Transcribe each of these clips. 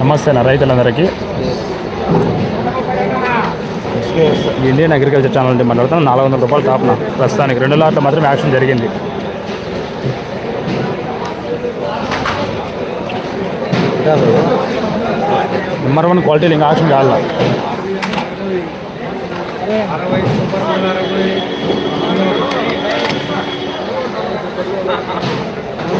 నమస్తే నా రైతులందరికీ. ఇండియన్ అగ్రికల్చర్ ఛానల్ నుండి మాట్లాడుతాను నాలుగు వందల రూపాయలు టాప్న ప్రస్తుతానికి రెండు లాట్లు మాత్రం యాక్షన్ జరిగింది. నెంబర్ వన్ క్వాలిటీలు ఇంకా యాక్షన్ కావాల? అరవై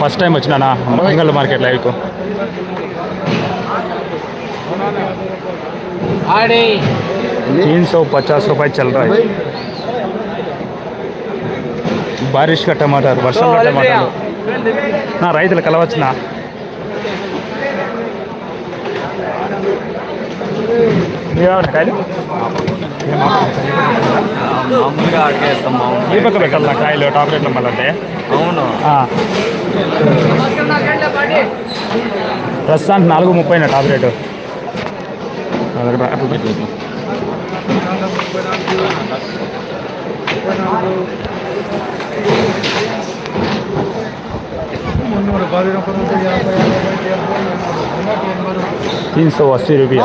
ఫస్ట్ టైం వచ్చినానా మంగళ మార్కెట్ లైవ్కు तीन सौ पचास रुपये चल रहा है బారిష్ కా టమాటాలు వర్షంలో టమాటాలు నా రైతులు కలవచ్చునా ఏమన్నా కాయలు మామూలుగా అడిగేస్తాం మామూలు ఈ పక్క పెట్టాలి నా కాయలు టాప్ రేట్లో మళ్ళీ అంటే అవును ప్రస్తుతానికి నాలుగు ముప్పై నా టాప్ రేటు అదొకటి అట్లా పెట్టు. మున్నూరు పది రూపాయలు యాభై అరవై డెబ్బై ఉన్నట్టు ఎనభై तीन सौ अस्सी रुपया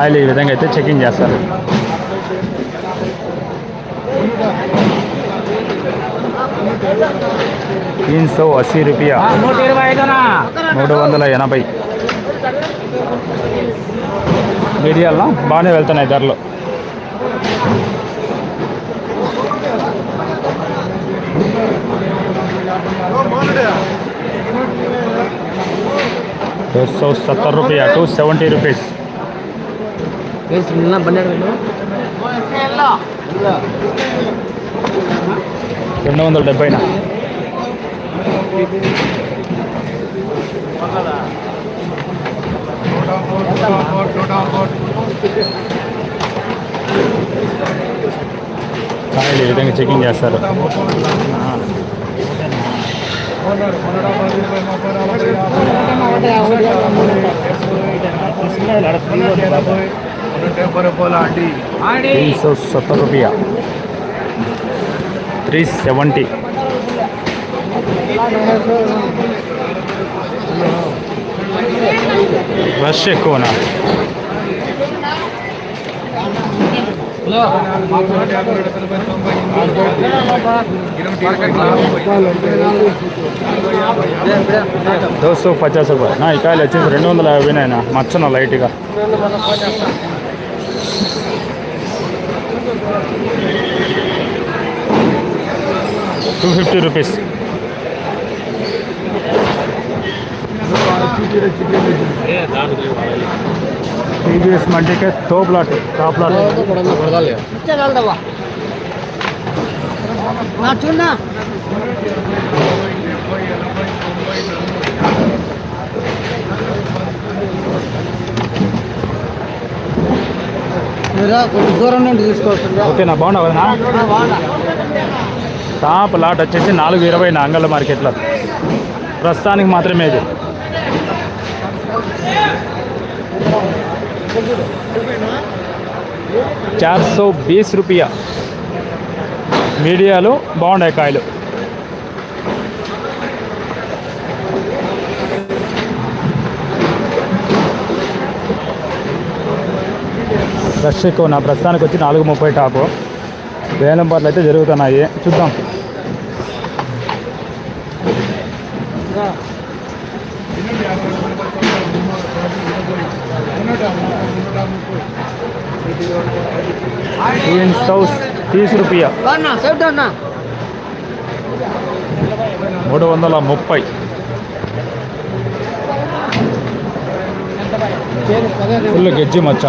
సైడ్ అన్న సైడ్ అన్న కాయలు ఈ విధంగా అయితే చెకింగ్ చేస్తారు तीन सौ अस्सी रुपया నూట ఇరవై ఐదునా మూడు వందల ఎనభై మీడియాలో బాగానే వెళ్తున్నాయి ధరలు दो सौ सत्तर रुपया टू सेवेंटी रुपीज़ నిన్న పన్నెండు రెండు వందల డెబ్బైనా నూట మూడు నూట మూడు నూట మూడు కాయలు ఈ విధంగా చెకింగ్ చేస్తారు మున్నూరు మున్నూట పది రూపాయలు ముప్పై నలభై యాభై ఉన్నట్టు ఎనభై ఉన్నట్టు డెబ్బై రూపాయలు అండి तीन सौ सत्तर रुपया थ्री सेवेंटी రష్ ఎక్కువనా దో సో పచాస్ రూపాయలు నా ఈ కాయలు వచ్చేసి రెండు వందల యాభై నాయన మచ్చన లైట్గా టూ ఫిఫ్టీ రూపీస్ టీవీఎస్ మండికే తో ప్లాట్ టాప్ ప్లాట్ ఇచ్చేదవా నా చూడనా మీరా కొంచెం దూరం నుండి తీసుకోవచ్చు ఓకేనా బాగున్నావు టాప్ లాట్ వచ్చేసి నాలుగు ఇరవై నా అంగళ్ళ మార్కెట్లో. ప్రస్తుతానికి మాత్రమే ఇది. చార్ సో బీస్ రూపాయ. మీడియాలో బాగున్నాయి కాయలు. రష్ ఎక్కువ నా ప్రస్తుతానికి వచ్చి నాలుగు ముప్పై టాపు వేలం పాటలు అయితే జరుగుతున్నాయి చూద్దాం तीन सौ तीस रुपया అన్న సైడ్ అన్న మూడు వందల ముప్పై ఫుల్ గెజ్జి మచ్చ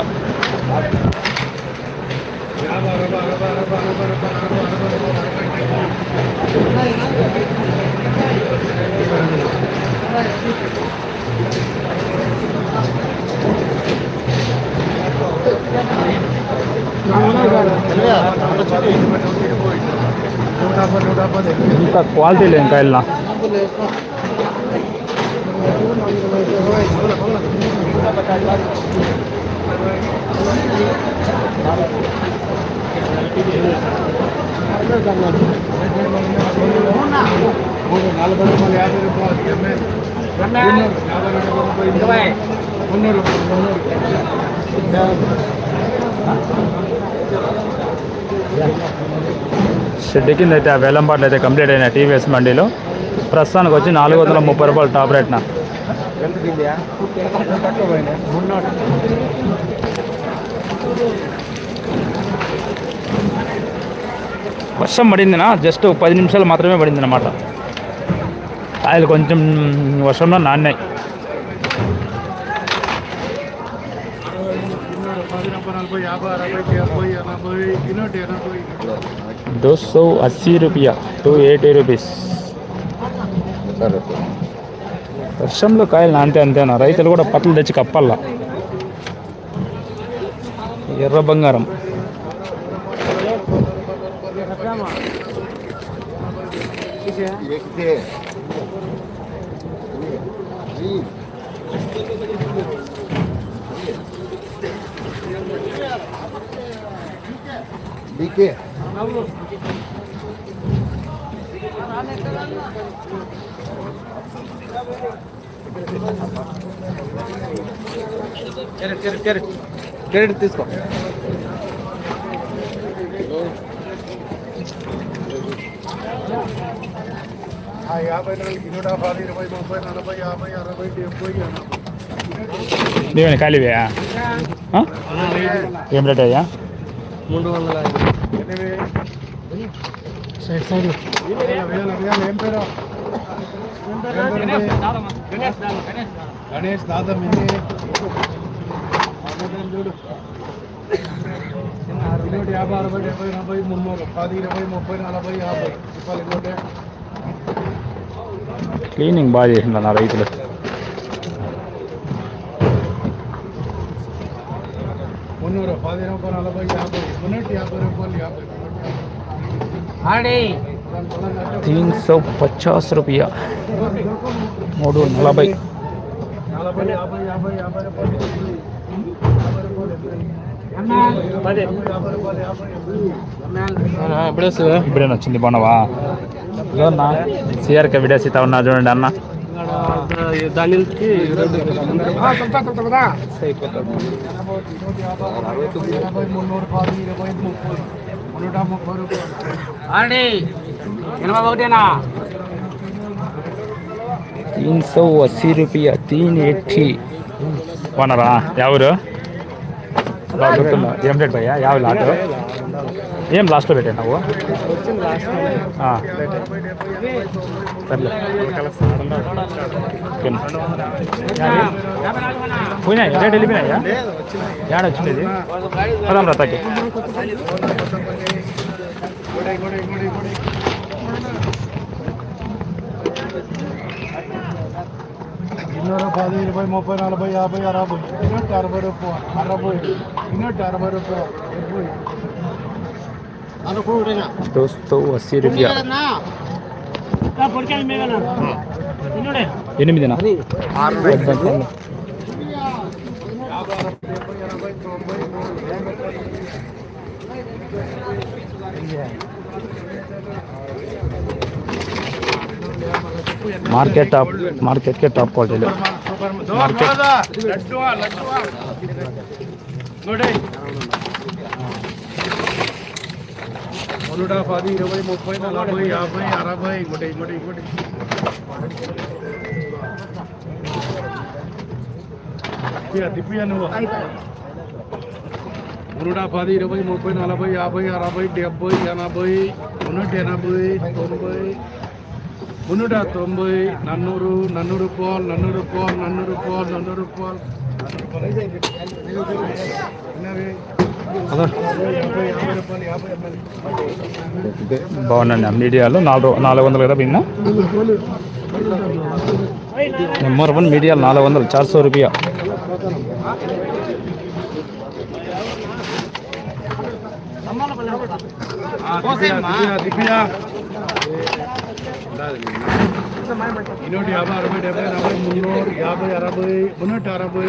ఇంత క్వాలిటీ లేని కాయలనా నలభై రూపాయలు యాభై రూపాయలు మున్నూరు షెడ్ కింద అయితే ఆ వేలంపాట్లు అయితే కంప్లీట్ అయిన టీవీఎస్ మండీలో ప్రస్తుతానికి వచ్చి నాలుగు వందల ముప్పై రూపాయలు టాప్ రేట్న? వర్షం పడిందినా జస్ట్ పది నిమిషాలు మాత్రమే పడింది అనమాట కాయలు కొంచెం వర్షంలో నాన్నాయి పది నలభై నలభై యాభై అరవై డెబ్బై ఎనభై ఇన్నోటి ఎనభై दो सौ अस्सी रुपया టూ ఎయిటీ రూపీస్ వర్షంలో కాయలు అంతే అంతేనా రైతులు కూడా పట్టలు తెచ్చి కప్పల్లా ఎర్ర బంగారం డీకే క్రెడిట్ తీసుకో ఆ యాభై నాలుగు నూట పది ఇరవై ముప్పై నలభై యాభై అరవై డెబ్బై ఎనభై. దేవని ఖాళీవే? ఏం రేట్ అయ్యా? మూడు వందల వేల వేల ఏం పేరు? గణేష్ దాదా చూడు. ఇన్నోటి యాభై అరవై డెబ్బై ఎనభై మున్నూరు పది ఇరవై ముప్పై నలభై యాభై. రూపాయలు ఇన్నోటి క్లీనింగ్ బాగా చేసిండు నా రైతులు మున్నూరు పది రూపాయలు నలభై యాభై మున్నూటి యాభై రూపాయలు యాభై ఆడి तीन सौ पचास रुपया మూడు నలభై నలభై యాభై యాభై యాభై రూపాయలు యాభై రూపాయలు యాభై రూపాయలు యాభై ఇప్పుడే వస్తుందా ఇప్పుడే వచ్చింది బాగున్నావా నా సిఆర్కే వీడియోస్ ఇస్తా ఉన్నా చూడండి అన్న దానికి యాభై మున్నూరు పది ఇరవై ముప్పై నూట ముప్పై రూపాయలు ఆడి ఎనభై ఒకటేనా तीन सौ अस्सी रुपया तीन एट्टी బాగున్నారా ఎవరు ఏం రేట్ భయ్యా యాభై లాట్ ఏం లాస్ట్లో పెట్టాను నువ్వు? ఆ. సర్లే. పోయినాయి? రేట్ వెళ్ళిపోయినాయా? ఏడ వచ్చింది ఇది పదాం రతకి గొడై పది ఇరవై ముప్పై నలభై యాభై అరవై. ఇన్నట్టు అరవై రూపాయ అరవై. ఇన్నట్టు అరవై రూపాయ డెబ్బై ದೋಸ್ತು ಅಸಿ ರೂಪಾಯಿ ఎనిమిదినా మార్కెట్ టాప్ మార్కెట్కే టాప్ క్వాలిటీలో మార్కెట్ মনুটা ফাদি রবাই মোকবাই না লাভাই আভাই আরাভাই গোটাই গোটাই গোটাই দিপিয়া দিপিয়া নেব মনুটা ফাদি রবাই মোকবাই না লাভাই আভাই আরাভাই ডেব্বাই এনাভাই మున్నూట ఎనభై తొంభై మున్నూట తొంభై నన్నూరు నన్ను రూపాయలు నన్ను రూపాయలు నన్ను రూపాయలు నన్ను రూపాయలు బాగుందండి మీడియాలో నాలుగు నాలుగు వందలు కదా బిన్న నెంబర్ వన్ మీడియాలు నాలుగు వందలు చార్ సో రూపాయ. ఇన్నోటి యాభై అరవై డెబ్బై నలభై మున్నూరు యాభై అరవై ఉన్నట్టు అరవై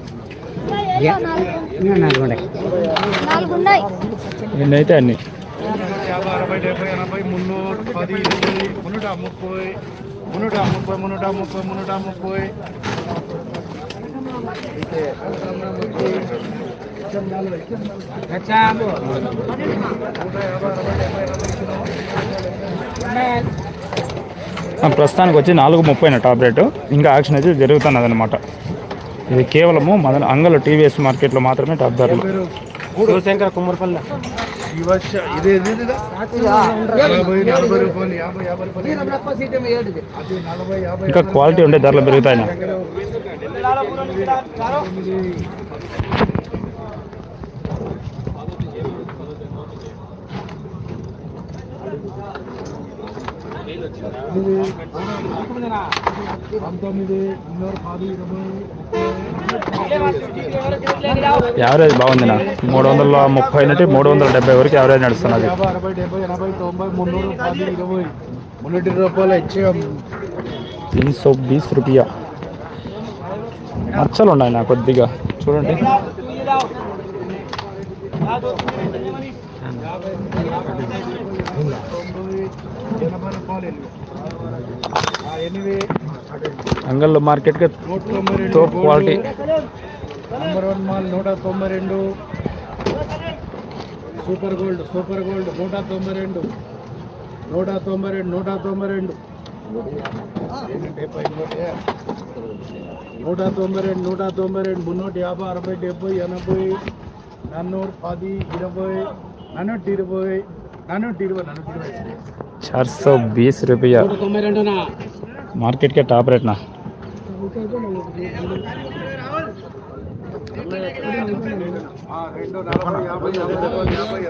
చేయండి అన్న నాలుగున్నాయి. ఎన్ని అయితే అన్ని? యాభై అరవై డెబ్బై ఎనభై మున్నూరు పది ఇరవై మున్నూట ముప్పై మున్నూట ముప్పై మున్నూట ముప్పై మున్నూట ముప్పై ఆ, ప్రస్తుతానికి వచ్చి నాలుగు ముప్పై టాప్ రేటు ఇంకా యాక్షన్ అయితే జరుగుతున్నది అనమాట ఇది కేవలము మన అంగళ టీవీఎస్ మార్కెట్లో మాత్రమే టాప్ ధరలు. శివశంకర కుమ్మరపల్లి. ఇంకా క్వాలిటీ ఉండే ధరలు పెరుగుతాయి పంతొమ్మిది ఇన్నూరు పది ఇరవై యావరేజ్ బాగుంది నా మూడు వందల ముప్పై నుండి మూడు వందల డెబ్బై వరకు యావరేజ్ నడుస్తున్నది. అరవై డెబ్బై ఎనభై తొంభై పది ఇరవై రూపాయలు ఇచ్చాం సో బీస్ రూపాయ మచ్చలు ఉన్నాయి నా కొద్దిగా. చూడండి. అంగల్లో మార్కెట్కి రెండు క్వాలిటీ. నంబర్ వన్ మాల్ నూట తొంభై రెండు. సూపర్ గోల్డ్ సూపర్ గోల్డ్ నూట తొంభై రెండు. నూట తొంభై రెండు నూట తొంభై రెండు. నూట తొంభై రెండు నూట తొంభై రెండు. మున్నూట యాభై అరవై డెబ్బై ఎనభై నన్నూరు పది ఇరవై నన్నూటి ఇరవై నన్నూటి ఇరవై నన్నూటి ఇరవై चार सौ बीस रुपया తొంభై రెండునా मार्केट के टॉप रेट ना ఆ, రెండు నలభై యాభై యాభై రూపాయలు యాభై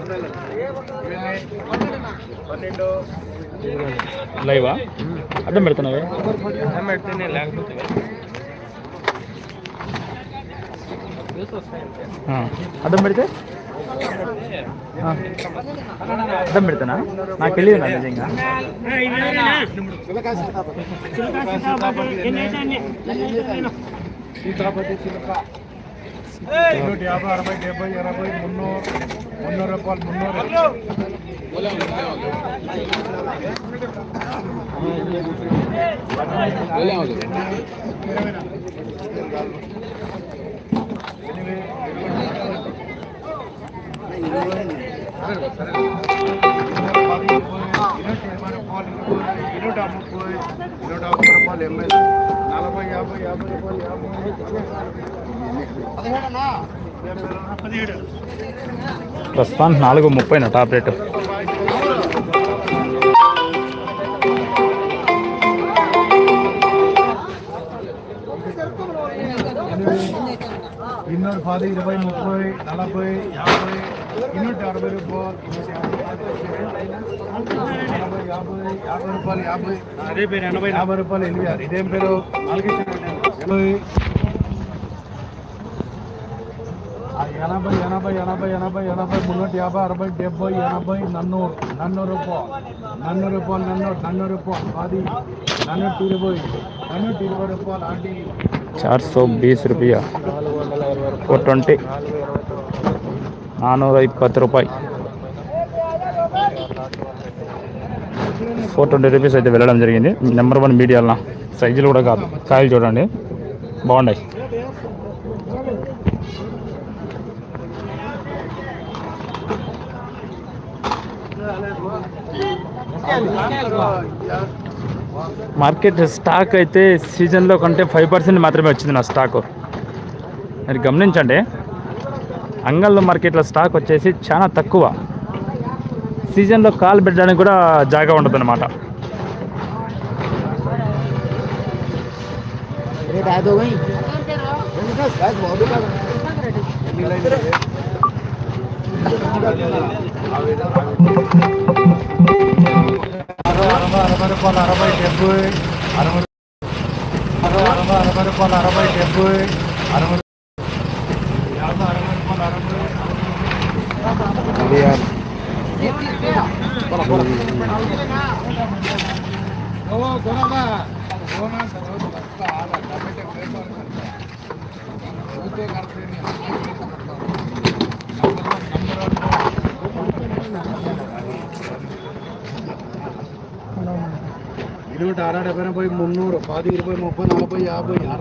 ఎనభై పన్నెండు లైవా అడ్డం పెడుతున్నావే పెడితేనే లేకపోతే ఆ, అడ్డం పెడితే ఆ, అడ్డం పెడతానా నాకు తెలియదు నా నిజంగా సీతాపతి చిలక నూట యాభై అరవై డెబ్బై ఎనభై మున్నూరు మున్నూరు రూపాయలు మున్నూరు ఇరవై నలభై యాభై యాభై రూపాయలు ప్రస్తుతానికి నాలుగు ముప్పై నా టాప్ రేటు. ఇన్నర్ పది ఇరవై ముప్పై నలభై యాభై అరవై రూపాయలు యాభై అదే పేరు ఎనభై యాభై రూపాయలు ఎనిమిది ఇదేం పేరు? ఎనభై. ఎనభై ఎనభై ఎనభై ఎనభై మున్నూట యాభై అరవై డెబ్బై ఎనభై నన్నూరు నన్నూరు రూపాయలు. నన్నూరు రూపాయలు నన్నూరు నన్నూరు రూపాయలు పది నన్నూటి ఇరవై నన్నూటి ఇరవై రూపాయలు అంటే చార్ సో బీస్ రూపాయ? Four twenty. ನಾನ್ನೂರ ಇಪ್ಪತ್ತು ರೂಪಾಯಿ ఫోర్ ట్వంటీ రూపీస్ అయితే వెళ్ళడం జరిగింది నెంబర్ వన్ మీడియాలో సైజులు కూడా కాదు కాయలు చూడండి బాగున్నాయి మార్కెట్ స్టాక్ అయితే సీజన్లో కంటే ఫైవ్ పర్సెంట్ మాత్రమే వచ్చింది నా స్టాకు మీరు గమనించండి అంగళ్ళ మార్కెట్లో స్టాక్ వచ్చేసి చాలా తక్కువ. సీజన్లో కాలు పెట్టడానికి కూడా జాగా ఉండదు అనమాట అరవై అరవై రూపాయలు అరవై డెబ్బై అరవై అరవై అరవై రూపాయలు అరవై డెబ్బై అరవై யார் இருபத்தி ஆறாயிரம் பேரும் போய் முந்நூறு பாதி இருபது முப்பது நாற்பது யாபை